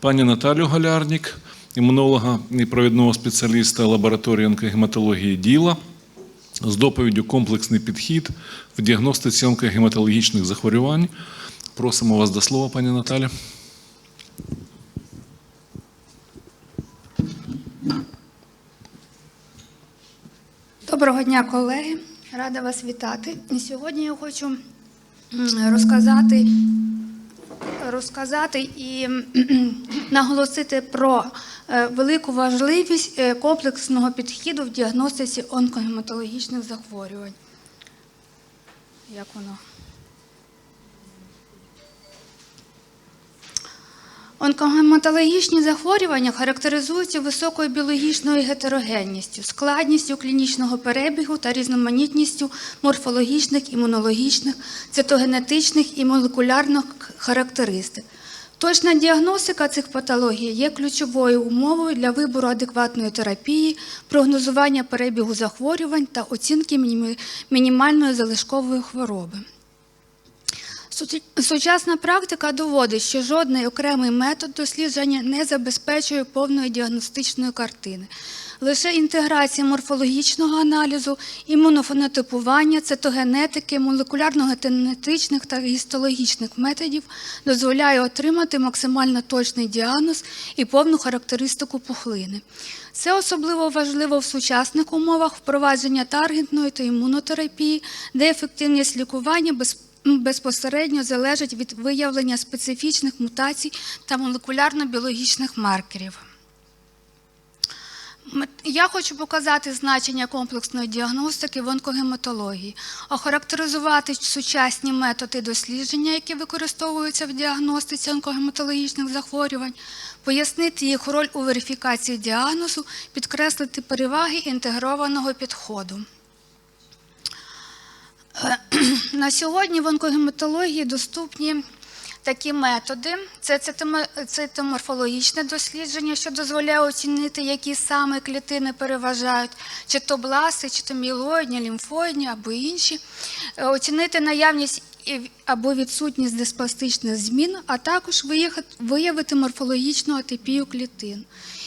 пані Наталю Галярнік, імунолога і провідного спеціаліста лабораторії онкогематології ДІЛА з доповіддю Комплексний підхід в діагностиці онкогематологічних захворювань. Просимо вас до слова, пані Наталя. Доброго дня, колеги. Рада вас вітати. І сьогодні я хочу розказати, розказати і наголосити про е, велику важливість е, комплексного підходу в діагностиці онкогематологічних захворювань. Як воно? Онкогематологічні захворювання характеризуються високою біологічною гетерогенністю, складністю клінічного перебігу та різноманітністю морфологічних, імунологічних, цитогенетичних і молекулярних характеристик. Точна діагностика цих патологій є ключовою умовою для вибору адекватної терапії, прогнозування перебігу захворювань та оцінки мінімальної залишкової хвороби. Сучасна практика доводить, що жодний окремий метод дослідження не забезпечує повної діагностичної картини. Лише інтеграція морфологічного аналізу, імунофенотипування, цитогенетики, молекулярно-генетичних та гістологічних методів дозволяє отримати максимально точний діагноз і повну характеристику пухлини. Це особливо важливо в сучасних умовах впровадження таргетної та імунотерапії, де ефективність лікування без безпосередньо залежить від виявлення специфічних мутацій та молекулярно-біологічних маркерів. Я хочу показати значення комплексної діагностики в онкогематології, охарактеризувати сучасні методи дослідження, які використовуються в діагностиці онкогематологічних захворювань, пояснити їх роль у верифікації діагнозу, підкреслити переваги інтегрованого підходу. На сьогодні в онкогематології доступні такі методи: це цитомо- цитоморфологічне дослідження, що дозволяє оцінити, які саме клітини переважають, чи то бласти, чи то мілоїдні, лімфоїдні або інші, Е, оцінити наявність або відсутність диспластичних змін, а також виявити морфологічну атипію клітин.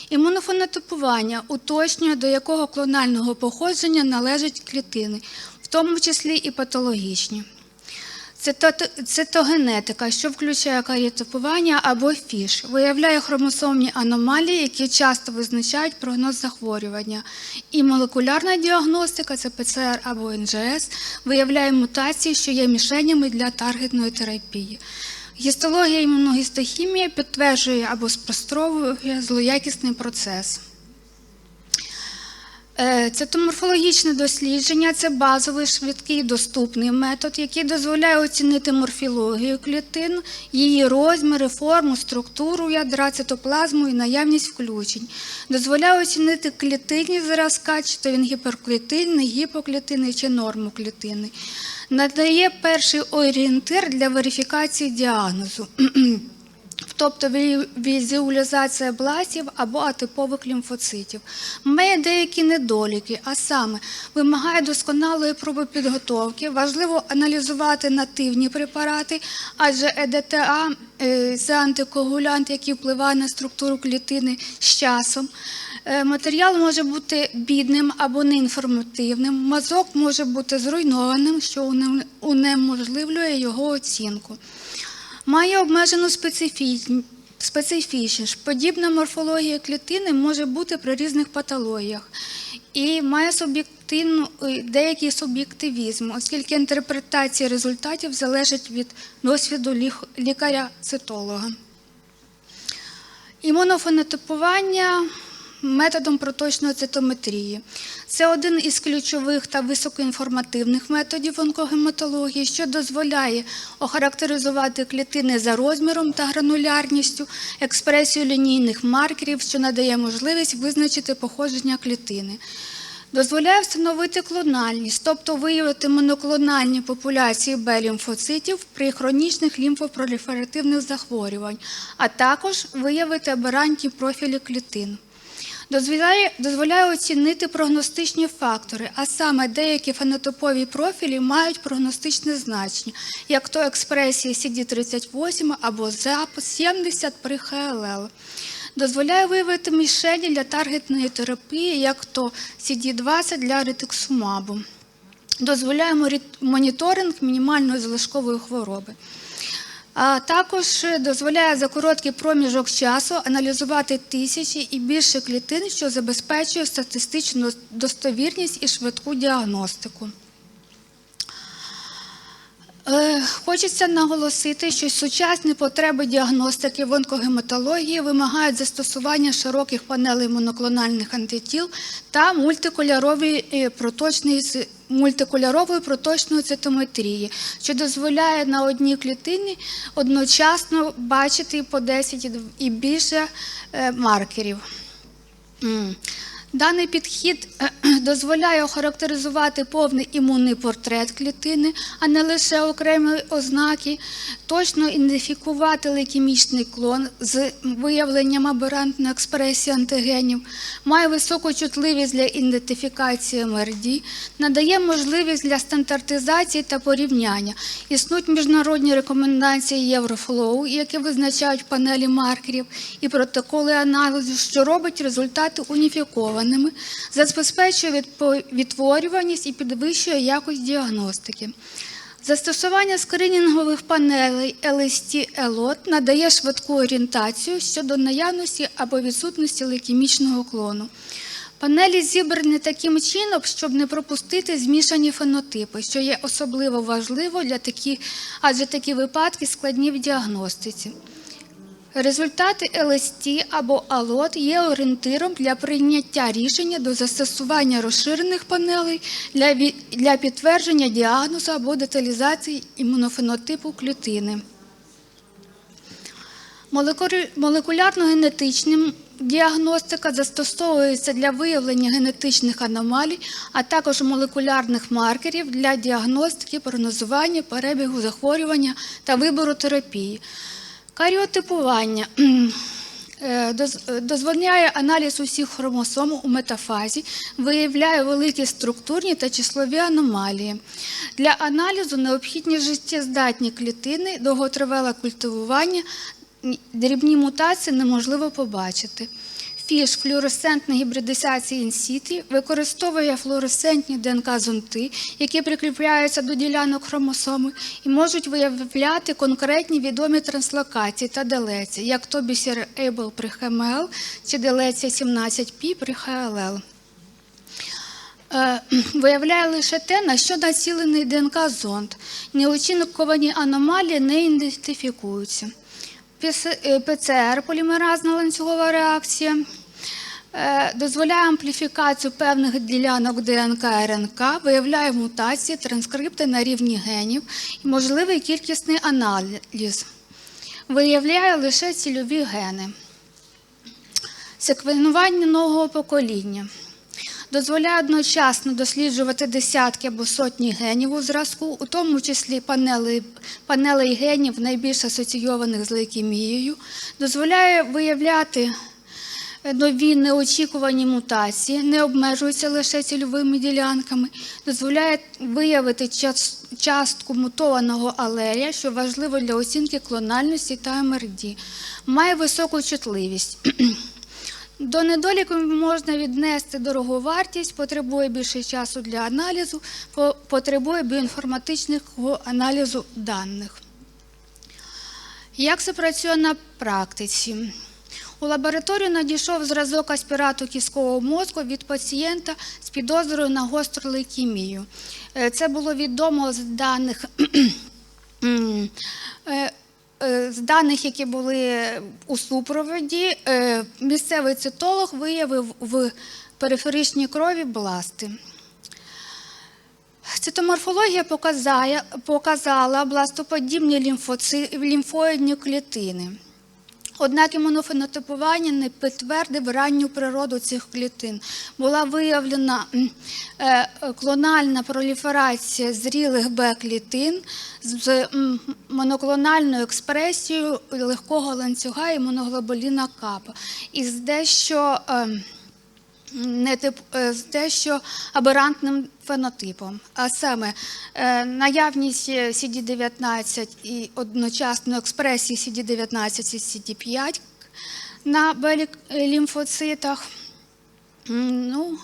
Імунофенотипування уточнює, до якого клонального походження належать клітини, тому числі і патологічні. Цито- Цитогенетика, що включає каріотипування або фіш, виявляє хромосомні аномалії, які часто визначають прогноз захворювання. І молекулярна діагностика, це ПЦР або НЖС, виявляє мутації, що є мішенями для таргетної терапії. Гістологія імуногістохімія підтверджує або спростовує злоякісний процес. Е, Цитоморфологічне дослідження це базовий, швидкий, доступний метод, який дозволяє оцінити морфологію клітин, її розміри, форму, структуру ядра, цитоплазму і наявність включень. Дозволяє оцінити клітинні зразка, чи то він гіперклітинний, гіпоклітинний чи нормоклітинний. Надає перший орієнтир для верифікації діагнозу. Тобто ві- візуалізація бластів або атипових лімфоцитів. Має деякі недоліки, а саме вимагає досконалої проби підготовки. Важливо аналізувати нативні препарати, адже ЕДТА е, це антикоагулянт, який впливає на структуру клітини з часом. Е, Матеріал може бути бідним або неінформативним. Мазок може бути зруйнованим, що унеможливлює його оцінку. Має обмежену специфі- специфічність. Подібна морфологія клітини може бути при різних патологіях і має суб'єктивну е, деякий суб'єктивізм, оскільки інтерпретація результатів залежить від досвіду лікаря-цитолога. Імунофенотипування методом проточної цитометрії. Це один із ключових та високоінформативних методів онкогематології, що дозволяє охарактеризувати клітини за розміром та гранулярністю, експресію лінійних маркерів, що надає можливість визначити походження клітини. Дозволяє встановити клональність, тобто виявити моноклональні популяції Б-лімфоцитів при хронічних лімфопроліферативних захворювань, а також виявити аберантні профілі клітин. Дозволяє, дозволяє оцінити прогностичні фактори, а саме деякі фенотипові профілі мають прогностичне значення, як то експресія CD38 або запис 70 при ХЛЛ. Дозволяє виявити мішені для таргетної терапії, як то CD20 для ретиксумабу. Дозволяє моніторинг мінімальної залишкової хвороби. А також дозволяє за короткий проміжок часу аналізувати тисячі і більше клітин, що забезпечує статистичну достовірність і швидку діагностику. Е, Хочеться наголосити, що сучасні потреби діагностики в онкогематології вимагають застосування широких панелей моноклональних антитіл та мультикольорової е, проточної мультикольорової проточної цитометрії, що дозволяє на одній клітині одночасно бачити по 10 і більше е, маркерів. Даний підхід е, дозволяє охарактеризувати повний імунний портрет клітини, а не лише окремі ознаки, точно ідентифікувати лейкемічний клон з виявленням аберантної експресії антигенів, має високу чутливість для ідентифікації МРД, надає можливість для стандартизації та порівняння. Існують міжнародні рекомендації Єврофлоу, які визначають панелі маркерів і протоколи аналізу, що робить результати уніфікованими, забезпечує відтворюваність і підвищує якість діагностики. Застосування скринінгових панелей LST ELOT надає швидку орієнтацію щодо наявності або відсутності лейкемічного клону. Панелі зібрані таким чином, щоб не пропустити змішані фенотипи, що є особливо важливо для такі, адже такі випадки складні в діагностиці. Результати ЛСТ або АЛОТ є орієнтиром для прийняття рішення до застосування розширених панелей для, для підтвердження діагнозу або деталізації імунофенотипу клітини. Молекулярно-генетичним діагностика застосовується для виявлення генетичних аномалій, а також молекулярних маркерів для діагностики, прогнозування, перебігу захворювання та вибору терапії. Каріотипування е, дозволяє аналіз усіх хромосом у метафазі, виявляє великі структурні та числові аномалії. Для аналізу необхідні життєздатні клітини, довготривале культивування, дрібні мутації неможливо побачити. Фіш флюоресцентної гібридизації інсіті використовує флуоресцентні ДНК-зонти, які прикріпляються до ділянок хромосоми і можуть виявляти конкретні відомі транслокації та делеції, як то BCR-ABL при ХМЛ чи делеція 17P при ХЛЛ. Е, Виявляє лише те, на що націлений ДНК-зонд. Неочікувані аномалії не ідентифікуються. Е, ПЦР полімеразна ланцюгова реакція е, дозволяє ампліфікацію певних ділянок ДНК РНК, виявляє мутації, транскрипти на рівні генів і можливий кількісний аналіз. Виявляє лише цільові гени. Секвенування нового покоління дозволяє одночасно досліджувати десятки або сотні генів у зразку, у тому числі панели, панелей генів, найбільш асоційованих з лейкемією, дозволяє виявляти е, нові неочікувані мутації, не обмежується лише цільовими ділянками, дозволяє виявити частку мутованого алелія, що важливо для оцінки клональності та МРД, має високу чутливість. До недоліків можна віднести дороговартість, потребує більше часу для аналізу, потребує біоінформатичного аналізу даних. Як це працює на практиці? У лабораторію надійшов зразок аспірату кісткового мозку від пацієнта з підозрою на гостру лейкемію. Е, Це було відомо з даних е, е, з даних, які були у супроводі, місцевий цитолог виявив в периферичній крові бласти. Цитоморфологія показала бластоподібні лімфоїдні клітини. Однак імунофенотипування не підтвердив ранню природу цих клітин. Була виявлена е, клональна проліферація зрілих Б-клітин з моноклональною експресією легкого ланцюга імуноглобуліна капа з дещо ем, не тип, те, що аберантним фенотипом, а саме е, наявність е, CD19 і одночасно експресії CD19 і CD5 на Б-лімфоцитах. Ну,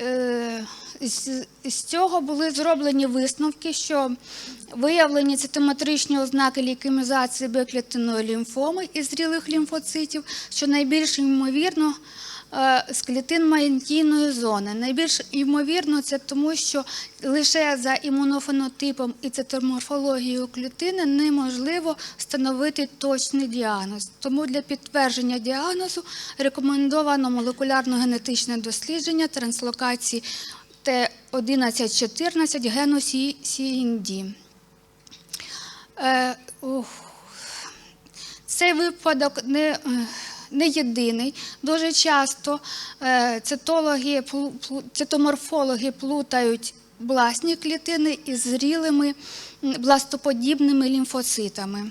Е, з, цього були зроблені висновки, що виявлені цитометричні ознаки лейкемізації Б-клітинної лімфоми із зрілих лімфоцитів, що найбільш ймовірно е, з клітин маєнтійної зони. Найбільш ймовірно це тому, що лише за імунофенотипом і цитоморфологією клітини неможливо встановити точний діагноз. Тому для підтвердження діагнозу рекомендовано молекулярно-генетичне дослідження транслокації Т1114 гену. Е. Цей випадок не, е, не єдиний. Дуже часто е, цитологи, цитоморфологи плутають власні клітини із зрілими бластоподібними лімфоцитами.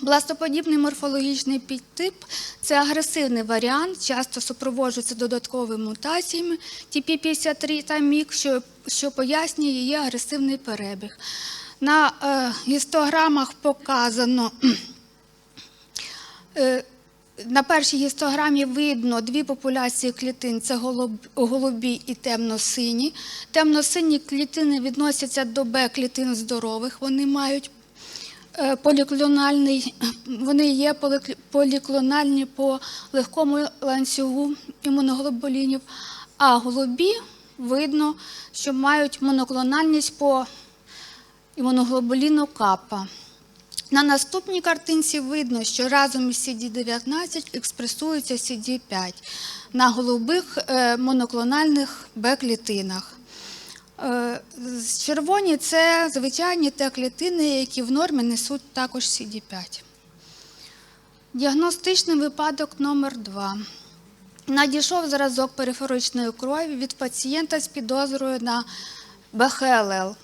Бластоподібний морфологічний підтип це агресивний варіант, часто супроводжується додатковими мутаціями TP53 та МІК, що, що пояснює її агресивний перебіг. На е, гістограмах показано. Е, на першій гістограмі видно дві популяції клітин: це голуб- голубі і темно-сині. Темно-сині клітини відносяться до Б-клітин здорових. Вони мають поліклональний, вони є поліклональні по легкому ланцюгу імуноглобулінів, а голубі видно, що мають моноклональність по імуноглобуліну капа. На наступній картинці видно, що разом із CD19 експресується CD5 на голубих е, моноклональних Б-клітинах. Е, Червоні це звичайні Т-клітини, які в нормі несуть також CD5. Діагностичний випадок номер 2 Надійшов зразок периферичної крові від пацієнта з підозрою на БХЛЛ.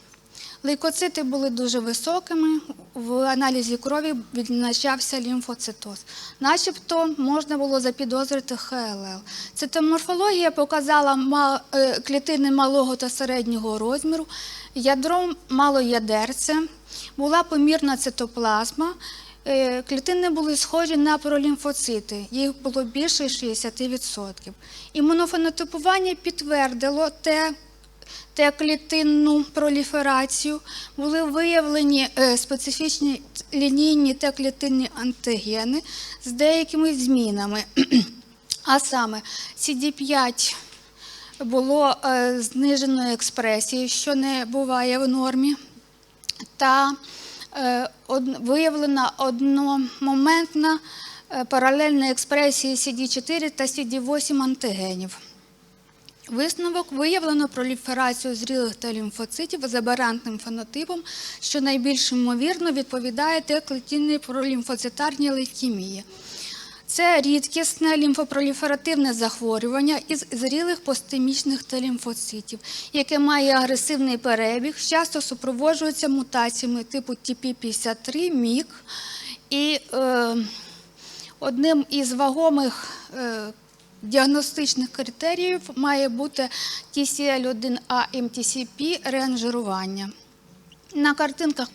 Лейкоцити були дуже високими, в аналізі крові відзначався лімфоцитоз. Начебто можна було запідозрити ХЛЛ. Цитоморфологія показала е, клітини малого та середнього розміру, ядро малоядерце, була помірна цитоплазма, Е, Клітини були схожі на пролімфоцити, їх було більше 60%. Імунофенотипування підтвердило те, те клітинну проліферацію, були виявлені е, специфічні лінійні та клітинні антигени з деякими змінами. А саме CD5 було е, зниженої експресії, що не буває в нормі та е, виявлена одномоментна паралельна експресія CD4 та CD8 антигенів. Висновок виявлено проліферацію зрілих та лімфоцитів з аберантним фенотипом, що найбільш ймовірно відповідає Т-клітинній пролімфоцитарній лейкемії. Це рідкісне лімфопроліферативне захворювання із зрілих постемічних Т-лімфоцитів, яке має агресивний перебіг, часто супроводжується мутаціями типу TP53, МІК. І е, одним із вагомих е, діагностичних критеріїв має бути TCL1A MTCP реанжирування. На картинках,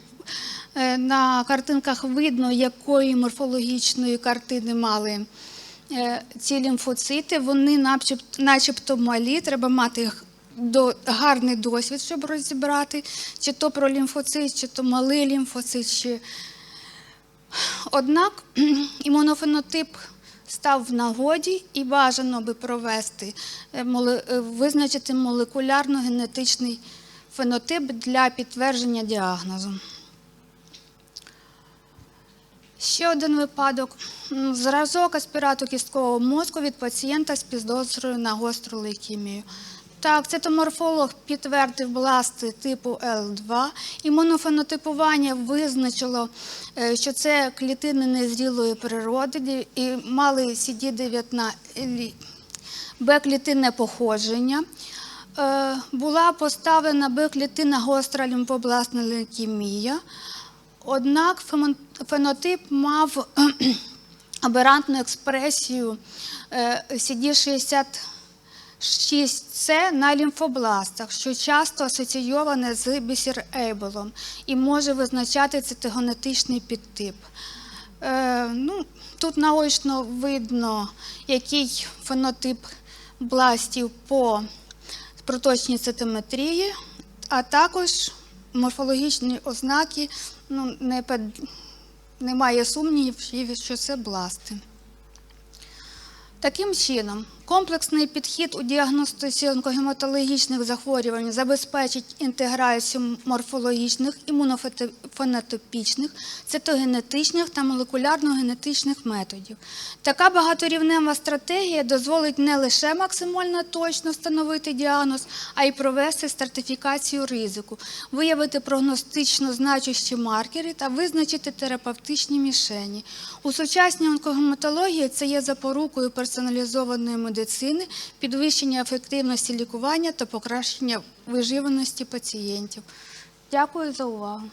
е, на картинках видно, якої морфологічної картини мали е, ці лімфоцити. Вони начебто малі, треба мати їх до, гарний досвід, щоб розібрати, чи то про лімфоцит, чи то малий лімфоцит, чи Однак імунофенотип став в нагоді і бажано би провести, е, е, визначити молекулярно-генетичний фенотип для підтвердження діагнозу. Ще один випадок. Зразок аспірату кісткового мозку від пацієнта з підозрою на гостру лейкемію. Так, цитоморфолог підтвердив бласти типу Л2, і визначило, е, що це клітини незрілої природи і мали CD19 е, Б-клітинне походження. Е, була поставлена Б-клітина гостра лімфобласна лейкемія, однак фенотип мав аберантну експресію CD60. 6 – це на лімфобластах, що часто асоційоване з бісерейболом і може визначати цитогенетичний підтип. Е, ну, Тут наочно видно, який фенотип бластів по проточній цитометрії, а також морфологічні ознаки ну, не під... немає сумнівів, що це бласти. Таким чином комплексний підхід у діагностиці онкогематологічних захворювань забезпечить інтеграцію морфологічних, імунофенотипічних, цитогенетичних та молекулярно-генетичних методів. Така багаторівнева стратегія дозволить не лише максимально точно встановити діагноз, а й провести стратифікацію ризику, виявити прогностично значущі маркери та визначити терапевтичні мішені. У сучасній онкогематології це є запорукою персоналізованої медицини, підвищення ефективності лікування та покращення виживаності пацієнтів. Дякую за увагу.